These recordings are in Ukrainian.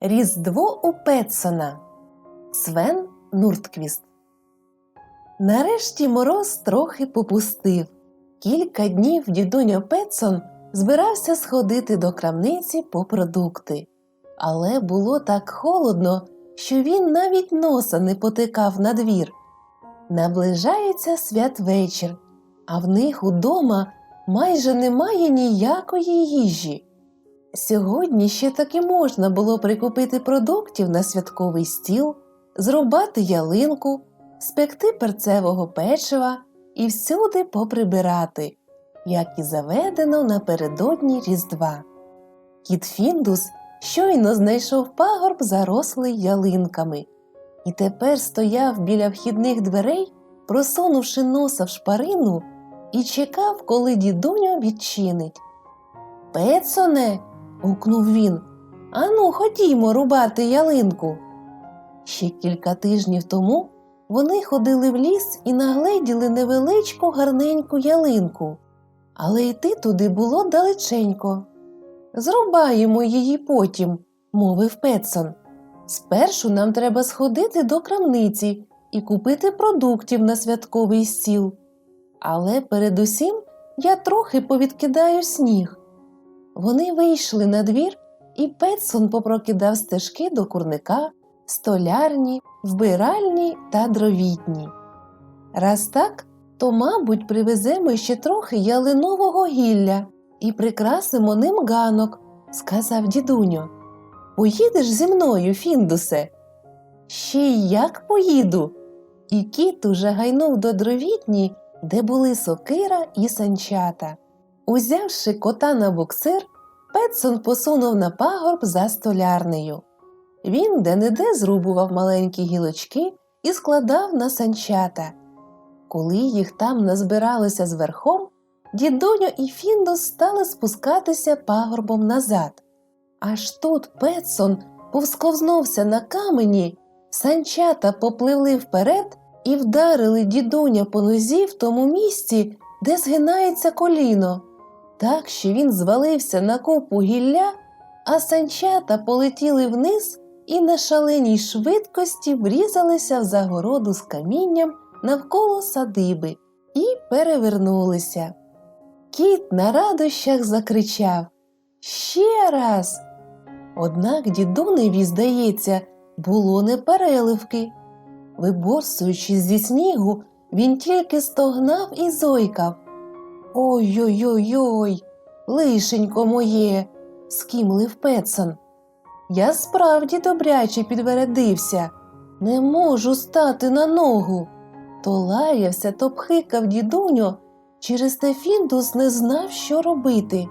Різдво у Петсона Свен Нуртквіст Нарешті мороз трохи попустив. Кілька днів дідуня Петсон збирався сходити до крамниці по продукти. Але було так холодно, що він навіть носа не потикав на двір. Наближається святвечір, а в них удома майже немає ніякої їжі. Сьогодні ще таки можна було прикупити продуктів на святковий стіл, зрубати ялинку, спекти перцевого печива і всюди поприбирати, як і заведено напередодні Різдва. Кіт Фіндус щойно знайшов пагорб, зарослий ялинками, і тепер стояв біля вхідних дверей, просунувши носа в шпарину, і чекав, коли дідуню відчинить. Пецоне, гукнув він. Ану, ходімо рубати ялинку. Ще кілька тижнів тому вони ходили в ліс і нагледіли невеличку гарненьку ялинку, але йти туди було далеченько. Зрубаємо її потім, мовив Петсон. Спершу нам треба сходити до крамниці і купити продуктів на святковий стіл. Але передусім я трохи повідкидаю сніг. Вони вийшли на двір, і Петсон попрокидав стежки до курника, столярні, вбиральні та дровітні. Раз так, то, мабуть, привеземо ще трохи ялинового гілля і прикрасимо ним ганок, сказав дідуньо. Поїдеш зі мною, Фіндусе? Ще й як поїду. І кіт уже гайнув до дровітні, де були сокира і санчата. Узявши кота на буксир, Петсон посунув на пагорб за столярнею. Він де-не-де зрубував маленькі гілочки і складав на санчата. Коли їх там назбиралося зверхом, дідуньо і Фіндус стали спускатися пагорбом назад. Аж тут Петсон повсковзнувся на камені, санчата попливли вперед і вдарили дідуня по нозі в тому місці, де згинається коліно так, що він звалився на купу гілля, а санчата полетіли вниз і на шаленій швидкості врізалися в загороду з камінням навколо садиби і перевернулися. Кіт на радощах закричав Ще раз. Однак дідуневі, здається, було не переливки. Виборсуючись зі снігу, він тільки стогнав і зойкав. Ой-ой-ой, лишенько моє, скімлив Петсон. Я справді добряче підвередився, не можу стати на ногу. То лаявся, то пхикав дідуньо, через те Фіндус не знав, що робити.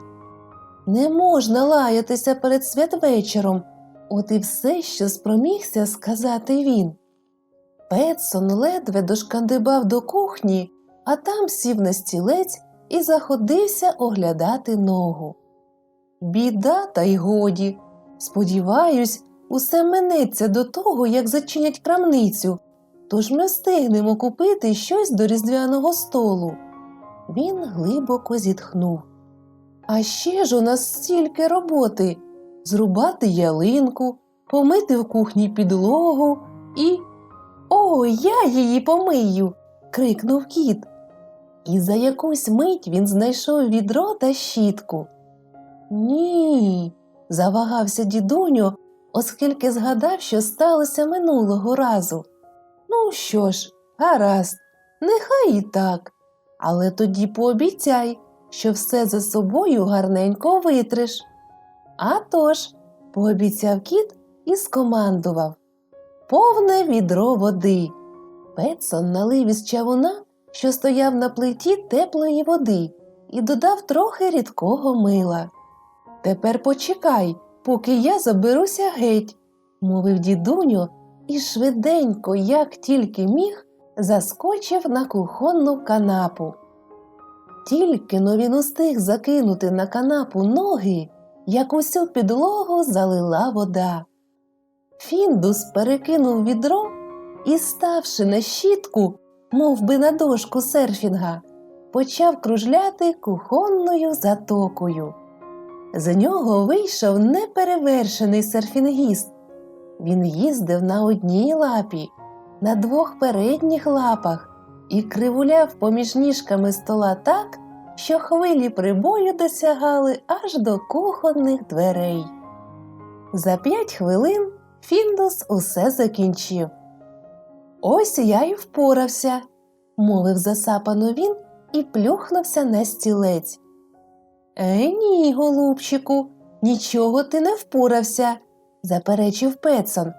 Не можна лаятися перед святвечором, от і все, що спромігся сказати він. Петсон ледве дошкандибав до кухні, а там сів на стілець і заходився оглядати ногу. Біда, та й годі. Сподіваюсь, усе минеться до того, як зачинять крамницю, тож ми встигнемо купити щось до різдвяного столу. Він глибоко зітхнув. А ще ж у нас стільки роботи зрубати ялинку, помити в кухні підлогу і. О, я її помию. крикнув кіт. І за якусь мить він знайшов відро та щітку. Ні, завагався дідуньо, оскільки згадав, що сталося минулого разу. Ну що ж, гаразд, нехай і так, але тоді пообіцяй, що все за собою гарненько витриш. «А тож», – пообіцяв кіт і скомандував повне відро води. Петсон налив із чавуна що стояв на плиті теплої води, і додав трохи рідкого мила. Тепер почекай, поки я заберуся геть, мовив дідуню, і швиденько, як тільки міг, заскочив на кухонну канапу. Тільки но він устиг закинути на канапу ноги, як усю підлогу залила вода. Фіндус перекинув відро і, ставши на щітку, мов би на дошку серфінга, почав кружляти кухонною затокою. З нього вийшов неперевершений серфінгіст, Він їздив на одній лапі, на двох передніх лапах і кривуляв поміж ніжками стола так, що хвилі прибою досягали аж до кухонних дверей. За п'ять хвилин Фіндус усе закінчив. Ось я й впорався, мовив засапано він і плюхнувся на стілець. Е, ні, голубчику, нічого ти не впорався, заперечив Петсон.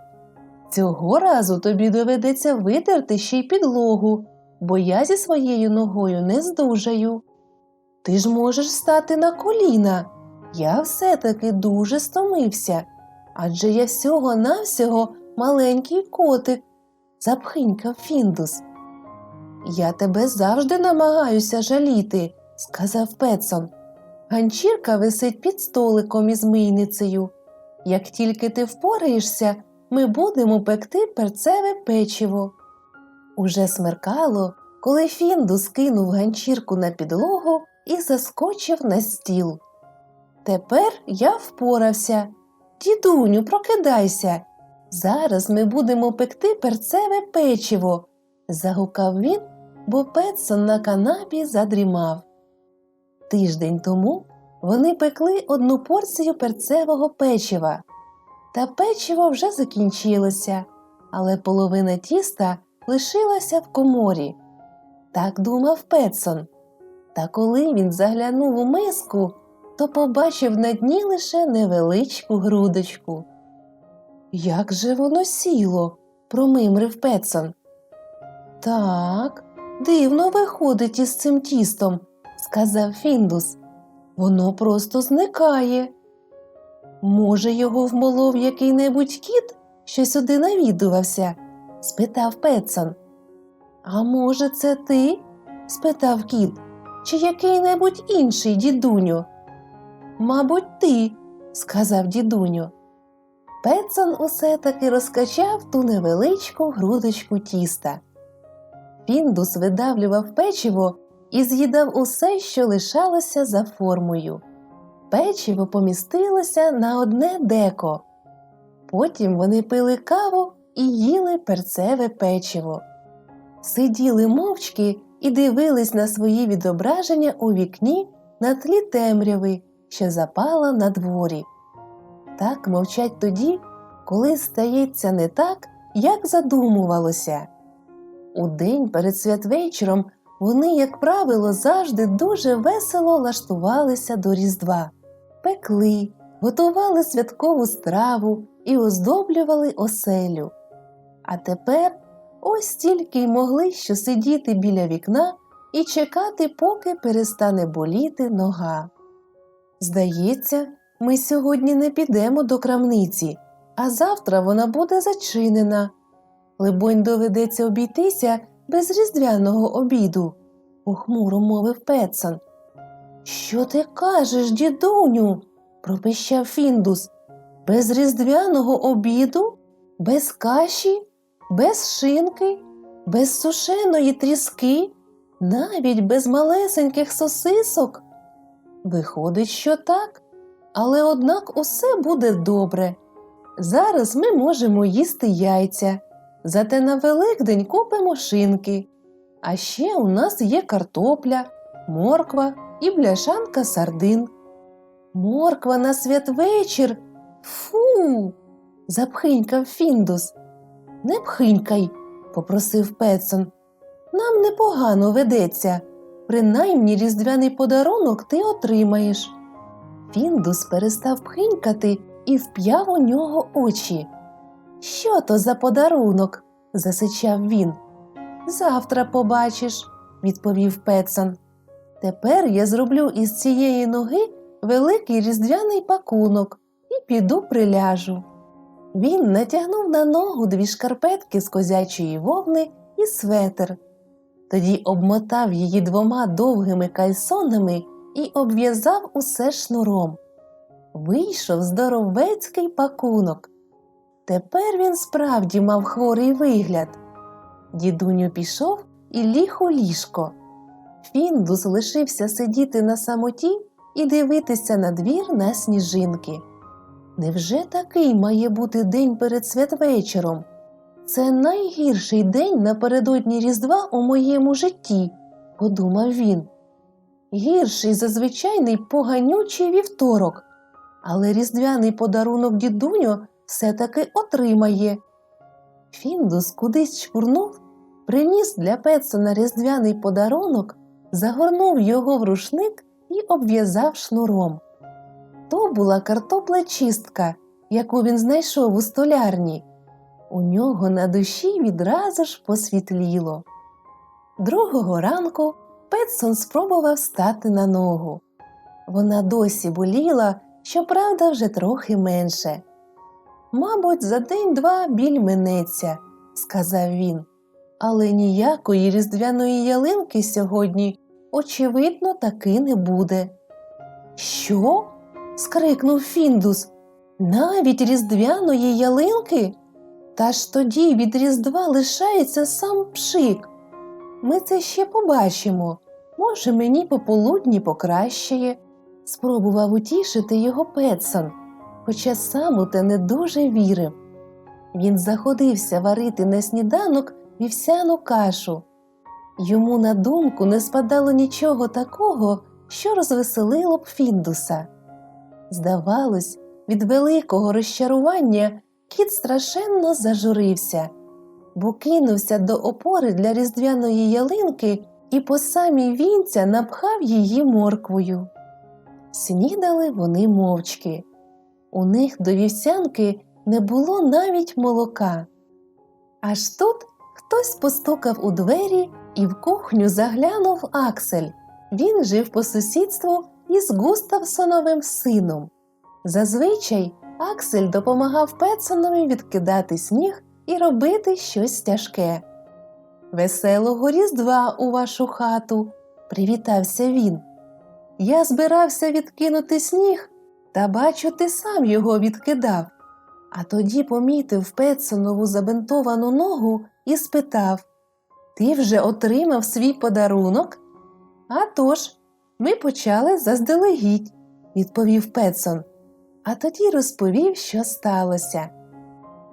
Цього разу тобі доведеться витерти ще й підлогу, бо я зі своєю ногою не здужаю. Ти ж можеш стати на коліна. Я все-таки дуже стомився, адже я всього навсього маленький котик, запхинькав Фіндус. Я тебе завжди намагаюся жаліти, сказав Петсон. Ганчірка висить під столиком із мийницею. Як тільки ти впораєшся, ми будемо пекти перцеве печиво. Уже смеркало, коли Фіндус кинув ганчірку на підлогу і заскочив на стіл. Тепер я впорався. Дідуню, прокидайся. Зараз ми будемо пекти перцеве печиво, загукав він, бо Петсон на канапі задрімав. Тиждень тому вони пекли одну порцію перцевого печива. Та печиво вже закінчилося, але половина тіста лишилася в коморі. Так думав Петсон. Та коли він заглянув у миску, то побачив на дні лише невеличку грудочку. Як же воно сіло? промимрив Петсон. Так, дивно виходить із цим тістом, сказав Фіндус. Воно просто зникає. Може, його вмолов який-небудь кіт, що сюди навідувався? спитав Петсон. А може, це ти? спитав кіт, чи який-небудь інший дідуню? Мабуть, ти, сказав дідуню. Петсон усе таки розкачав ту невеличку грудочку тіста. Фіндус видавлював печиво і з'їдав усе, що лишалося за формою. Печиво помістилося на одне деко. Потім вони пили каву і їли перцеве печиво. Сиділи мовчки і дивились на свої відображення у вікні на тлі темряви, що запала на дворі. Так мовчать тоді, коли стається не так, як задумувалося. У день перед святвечором вони, як правило, завжди дуже весело лаштувалися до Різдва, пекли, готували святкову страву і оздоблювали оселю. А тепер ось тільки й могли що сидіти біля вікна і чекати, поки перестане боліти нога. Здається, ми сьогодні не підемо до крамниці, а завтра вона буде зачинена. Либонь, доведеться обійтися без різдвяного обіду, похмуро мовив Петсон. Що ти кажеш, дідуню? пропищав Фіндус. Без різдвяного обіду, без каші, без шинки, без сушеної тріски, навіть без малесеньких сосисок. Виходить, що так, але однак усе буде добре. Зараз ми можемо їсти яйця, зате на Великдень купимо шинки. А ще у нас є картопля, морква і бляшанка сардин. Морква на святвечір. Фу. запхинькав Фіндус. Не пхинькай, попросив Петсон. Нам непогано ведеться. Принаймні різдвяний подарунок ти отримаєш. Фіндус перестав пхинькати і вп'яв у нього очі. Що то за подарунок? засичав він. Завтра побачиш, відповів Петсон. Тепер я зроблю із цієї ноги великий різдвяний пакунок і піду приляжу. Він натягнув на ногу дві шкарпетки з козячої вовни і светр. Тоді обмотав її двома довгими кальсонами і обв'язав усе шнуром. Вийшов здоровецький пакунок. Тепер він справді мав хворий вигляд. Дідуню пішов і ліг у ліжко. Фіндус лишився сидіти на самоті і дивитися на двір на сніжинки. Невже такий має бути день перед святвечором? Це найгірший день напередодні Різдва у моєму житті, подумав він. Гірший за звичайний поганючий вівторок, але різдвяний подарунок дідуньо все-таки отримає. Фіндус кудись чпурнув, приніс для Петсона різдвяний подарунок, загорнув його в рушник і обв'язав шнуром. То була картопла чистка, яку він знайшов у столярні. У нього на душі відразу ж посвітліло. Другого ранку Петсон спробував стати на ногу. Вона досі боліла, щоправда, вже трохи менше. Мабуть, за день-два біль минеться, сказав він, але ніякої різдвяної ялинки сьогодні, очевидно, таки не буде. Що? скрикнув Фіндус. Навіть різдвяної ялинки? Та ж тоді від Різдва лишається сам пшик. Ми це ще побачимо. Може, мені пополудні покращає, спробував утішити його Петсон, хоча сам у те не дуже вірив. Він заходився варити на сніданок вівсяну кашу. Йому на думку не спадало нічого такого, що розвеселило б Фіндуса. Здавалось, від великого розчарування кіт страшенно зажурився, бо кинувся до опори для різдвяної ялинки і по самій вінця напхав її морквою. Снідали вони мовчки. У них до вівсянки не було навіть молока. Аж тут хтось постукав у двері і в кухню заглянув Аксель. Він жив по сусідству із Густавсоновим сином. Зазвичай Аксель допомагав Петсонові відкидати сніг і робити щось тяжке. Веселого Різдва у вашу хату, привітався він. Я збирався відкинути сніг, та бачу, ти сам його відкидав. А тоді помітив Петсонову забинтовану ногу і спитав Ти вже отримав свій подарунок? «А тож, ми почали заздалегідь, відповів Петсон, а тоді розповів, що сталося.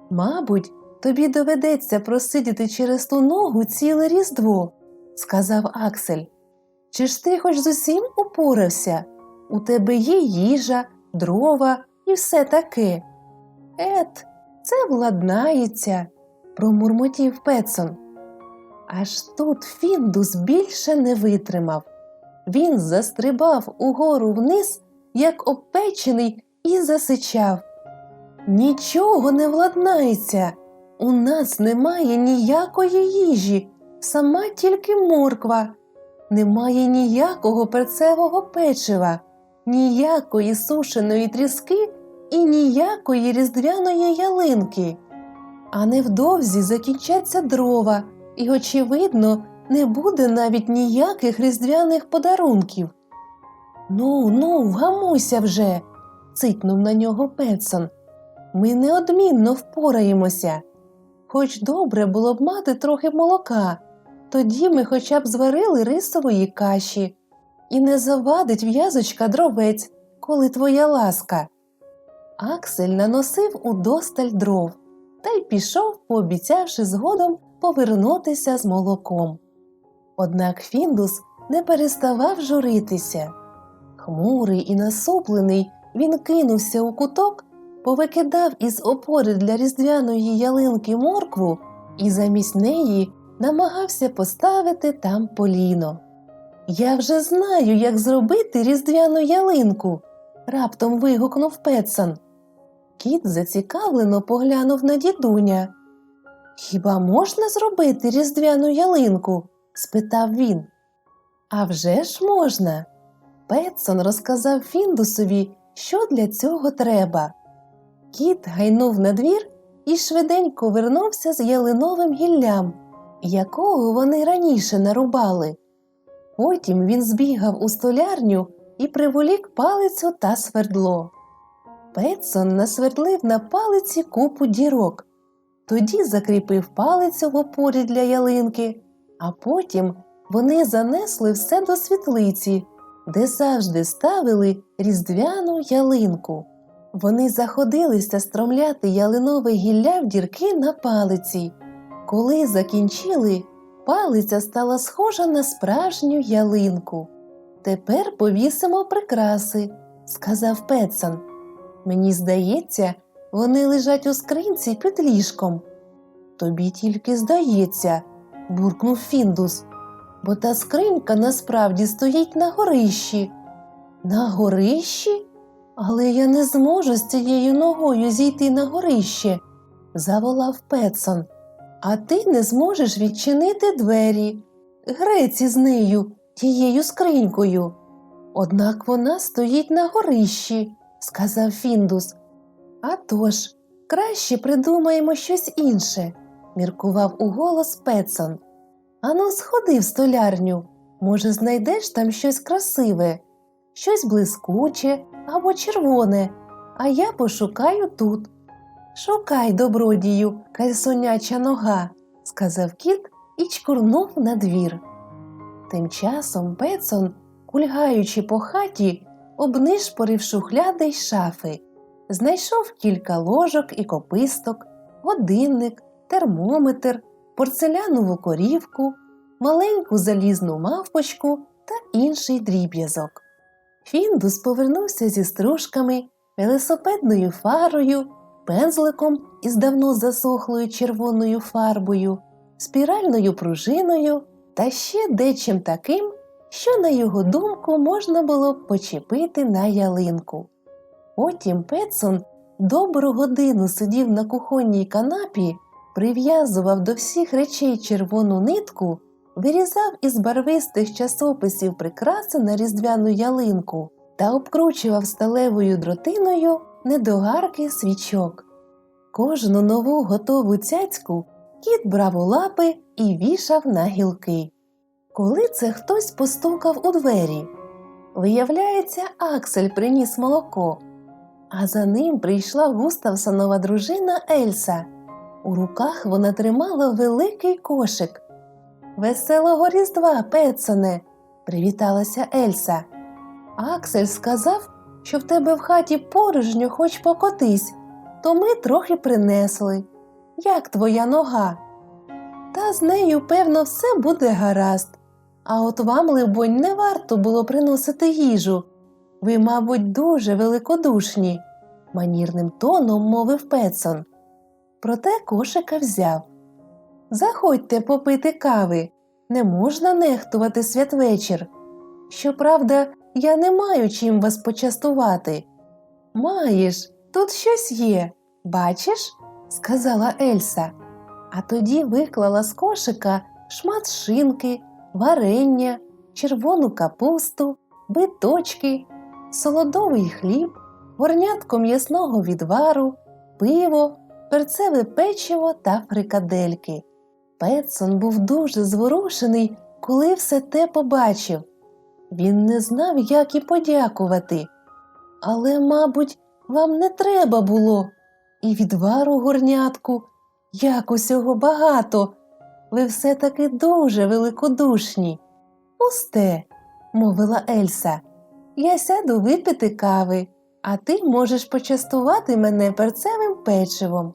Мабуть, тобі доведеться просидіти через ту ногу ціле різдво, сказав Аксель. Чи ж ти хоч з усім упорався? У тебе є їжа, дрова і все таке. Ет, це владнається, промурмотів Петсон. Аж тут Фіндус більше не витримав. Він застрибав угору вниз, як обпечений, і засичав. Нічого не владнається. У нас немає ніякої їжі, сама тільки морква, немає ніякого перцевого печива, ніякої сушеної тріски і ніякої різдвяної ялинки. А невдовзі закінчаться дрова, і, очевидно, не буде навіть ніяких різдвяних подарунків. Ну, ну, вгамуйся вже, цитнув на нього Петсон. Ми неодмінно впораємося. Хоч добре було б мати трохи молока, тоді ми хоча б зварили рисової каші, і не завадить в'язочка дровець, коли твоя ласка. Аксель наносив удосталь дров та й пішов, пообіцявши згодом повернутися з молоком. Однак Фіндус не переставав журитися. Хмурий і насуплений, він кинувся у куток, повикидав із опори для різдвяної ялинки моркву і замість неї намагався поставити там поліно. Я вже знаю, як зробити різдвяну ялинку, раптом вигукнув Петсон. Кіт зацікавлено поглянув на дідуня. Хіба можна зробити різдвяну ялинку? спитав він. «А вже ж можна. Петсон розказав Фіндусові, що для цього треба. Кіт гайнув на двір і швиденько вернувся з ялиновим гіллям, якого вони раніше нарубали. Потім він збігав у столярню і приволік палицю та свердло. Петсон насвердлив на палиці купу дірок, тоді закріпив палицю в опорі для ялинки, а потім вони занесли все до світлиці, де завжди ставили різдвяну ялинку. Вони заходилися стромляти ялинове гілля в дірки на палиці. Коли закінчили, палиця стала схожа на справжню ялинку. Тепер повісимо прикраси, сказав Петсон. Мені здається, вони лежать у скринці під ліжком. Тобі тільки здається, буркнув Фіндус, бо та скринька насправді стоїть на горищі. На горищі? Але я не зможу з цією ногою зійти на горище, заволав Петсон. А ти не зможеш відчинити двері. Грець із нею, тією скринькою. Однак вона стоїть на горищі, сказав Фіндус. «А тож, краще придумаємо щось інше, міркував уголос Петсон. Ану, сходи в столярню. Може, знайдеш там щось красиве, щось блискуче або червоне, а я пошукаю тут. Шукай, добродію, кальсоняча нога, сказав кіт і чкурнув на двір. Тим часом Петсон, кульгаючи по хаті, обнишпорив шухляди й шафи, знайшов кілька ложок і кописток, годинник, термометр, порцелянову корівку, маленьку залізну мавпочку та інший дріб'язок. Фіндус повернувся зі стружками, велосипедною фарою, пензликом із давно засохлою червоною фарбою, спіральною пружиною та ще дечим таким, що, на його думку, можна було б почепити на ялинку. Потім Петсон добру годину сидів на кухонній канапі, прив'язував до всіх речей червону нитку, вирізав із барвистих часописів прикраси на різдвяну ялинку та обкручував сталевою дротиною недогарки свічок. Кожну нову готову цяцьку кіт брав у лапи і вішав на гілки. Коли це хтось постукав у двері. Виявляється, Аксель приніс молоко, а за ним прийшла Густавсонова дружина Ельса. У руках вона тримала великий кошик. Веселого Різдва, Петсоне, привіталася Ельса. Аксель сказав, що в тебе в хаті порожньо хоч покотись, то ми трохи принесли. Як твоя нога? Та з нею, певно, все буде гаразд. А от вам, либонь, не варто було приносити їжу. Ви, мабуть, дуже великодушні, манірним тоном мовив Петсон. Проте кошика взяв. Заходьте попити кави, не можна нехтувати святвечір. Щоправда, я не маю чим вас почастувати. Маєш, тут щось є, бачиш? сказала Ельса, а тоді виклала з кошика шмат шинки, варення, червону капусту, биточки, солодовий хліб, горнятко м'ясного відвару, пиво, перцеве печиво та фрикадельки. Петсон був дуже зворушений, коли все те побачив. Він не знав, як і подякувати. Але, мабуть, вам не треба було. І відвару горнятку, як усього багато. Ви все таки дуже великодушні. Пусте, мовила Ельса, я сяду випити кави, а ти можеш почастувати мене перцевим печивом.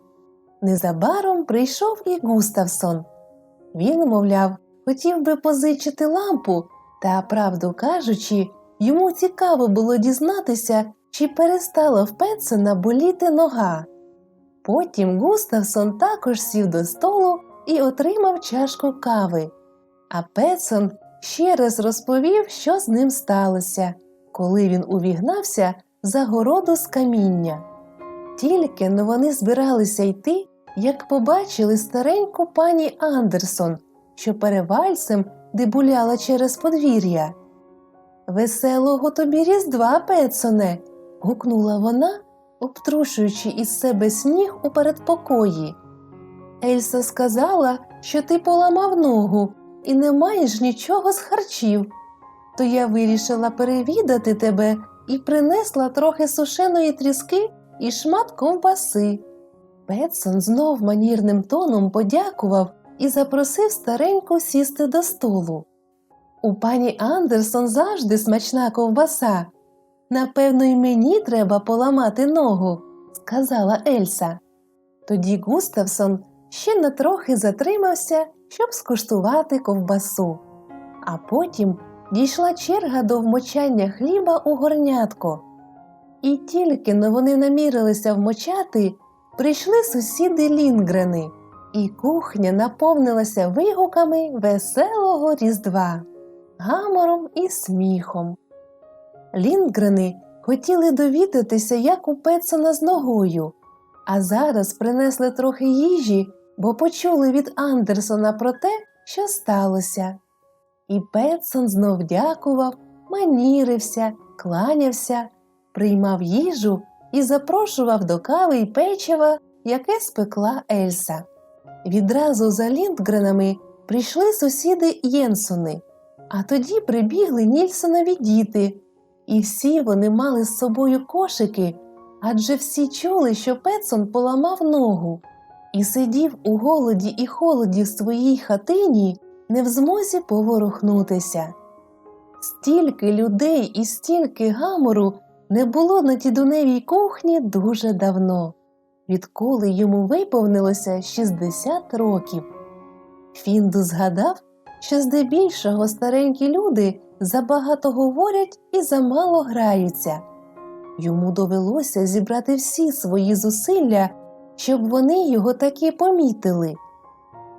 Незабаром прийшов і Густавсон. Він, мовляв, хотів би позичити лампу, та, правду кажучи, йому цікаво було дізнатися, чи перестала в Петсона боліти нога. Потім Густавсон також сів до столу і отримав чашку кави. А Петсон ще раз розповів, що з ним сталося, коли він увігнався за городу з каміння. Тільки но вони збиралися йти, як побачили стареньку пані Андерсон, що перевальцем дебуляла через подвір'я. Веселого тобі різдва, Петсоне. гукнула вона, обтрушуючи із себе сніг у передпокої. Ельса сказала, що ти поламав ногу і не маєш нічого з харчів. То я вирішила перевідати тебе і принесла трохи сушеної тріски і шмат ковбаси. Петсон знов манірним тоном подякував і запросив стареньку сісти до столу. У пані Андерсон завжди смачна ковбаса. Напевно, й мені треба поламати ногу, сказала Ельса. Тоді Густавсон ще на трохи затримався, щоб скуштувати ковбасу. А потім дійшла черга до вмочання хліба у горнятко. І тільки но вони намірилися вмочати, прийшли сусіди Лінгрени, і кухня наповнилася вигуками веселого різдва, гамором і сміхом. Лінгрени хотіли довідатися, як у Петсона з ногою, а зараз принесли трохи їжі, бо почули від Андерсона про те, що сталося. І Петсон знов дякував, манірився, кланявся, приймав їжу і запрошував до кави й печива, яке спекла Ельса. Відразу за Ліндгренами прийшли сусіди Єнсони, а тоді прибігли Нільсонові діти, і всі вони мали з собою кошики, адже всі чули, що Петсон поламав ногу і сидів у голоді і холоді в своїй хатині, не в змозі поворухнутися. Стільки людей і стільки гамору не було на дідуневій кухні дуже давно, відколи йому виповнилося 60 років. Фінду згадав, що здебільшого старенькі люди забагато говорять і замало граються. Йому довелося зібрати всі свої зусилля, щоб вони його таки помітили.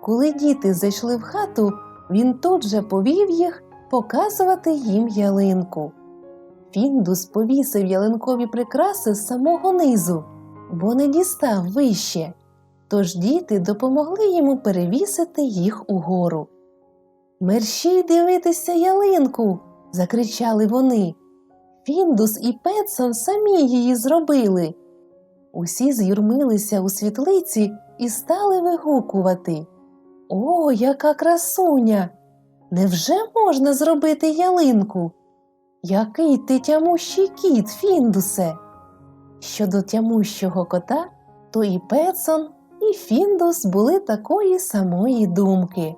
Коли діти зайшли в хату, він тут же повів їх показувати їм ялинку. Фіндус повісив ялинкові прикраси з самого низу, бо не дістав вище, тож діти допомогли йому перевісити їх угору. Мерщій дивитися ялинку. закричали вони. Фіндус і Петсон самі її зробили. Усі з'юрмилися у світлиці і стали вигукувати. О, яка красуня! Невже можна зробити ялинку? Який ти тямущий кіт, Фіндусе? Щодо тямущого кота, то і Петсон, і Фіндус були такої самої думки.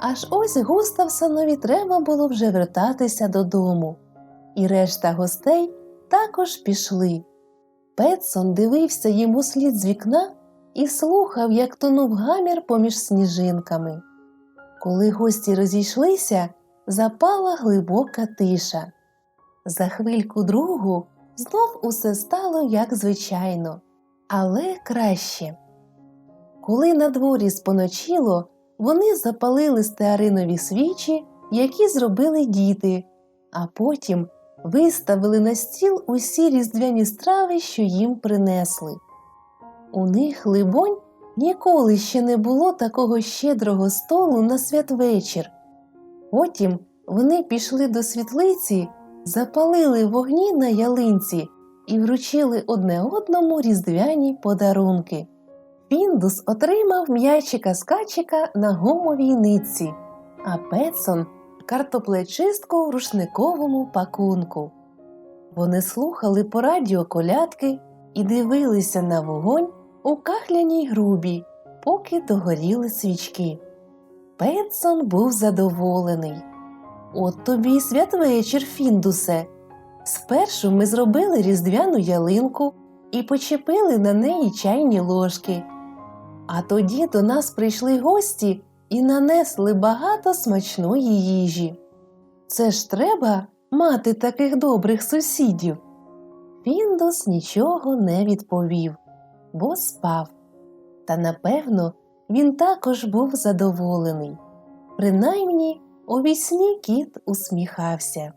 Аж ось Густавсонові треба було вже вертатися додому, і решта гостей також пішли. Петсон дивився йому слід з вікна і слухав, як тонув гамір поміж сніжинками. Коли гості розійшлися, запала глибока тиша. За хвильку другу знов усе стало як звичайно, але краще. Коли на дворі споночило, вони запалили стеаринові свічі, які зробили діти, а потім виставили на стіл усі різдвяні страви, що їм принесли. У них, либонь, ніколи ще не було такого щедрого столу на святвечір. Потім вони пішли до світлиці, запалили вогні на ялинці і вручили одне одному різдвяні подарунки. Фіндус отримав м'ячика скачика на гумовій нитці, а Петсон картоплечистку в рушниковому пакунку. Вони слухали по радіо колядки і дивилися на вогонь у кахляній грубі, поки догоріли свічки. Петсон був задоволений. От тобі й святвечір, Фіндусе. Спершу ми зробили різдвяну ялинку і почепили на неї чайні ложки. А тоді до нас прийшли гості і нанесли багато смачної їжі. Це ж треба мати таких добрих сусідів. Фіндус нічого не відповів, бо спав. Та напевно він також був задоволений. Принаймні у вісні кіт усміхався.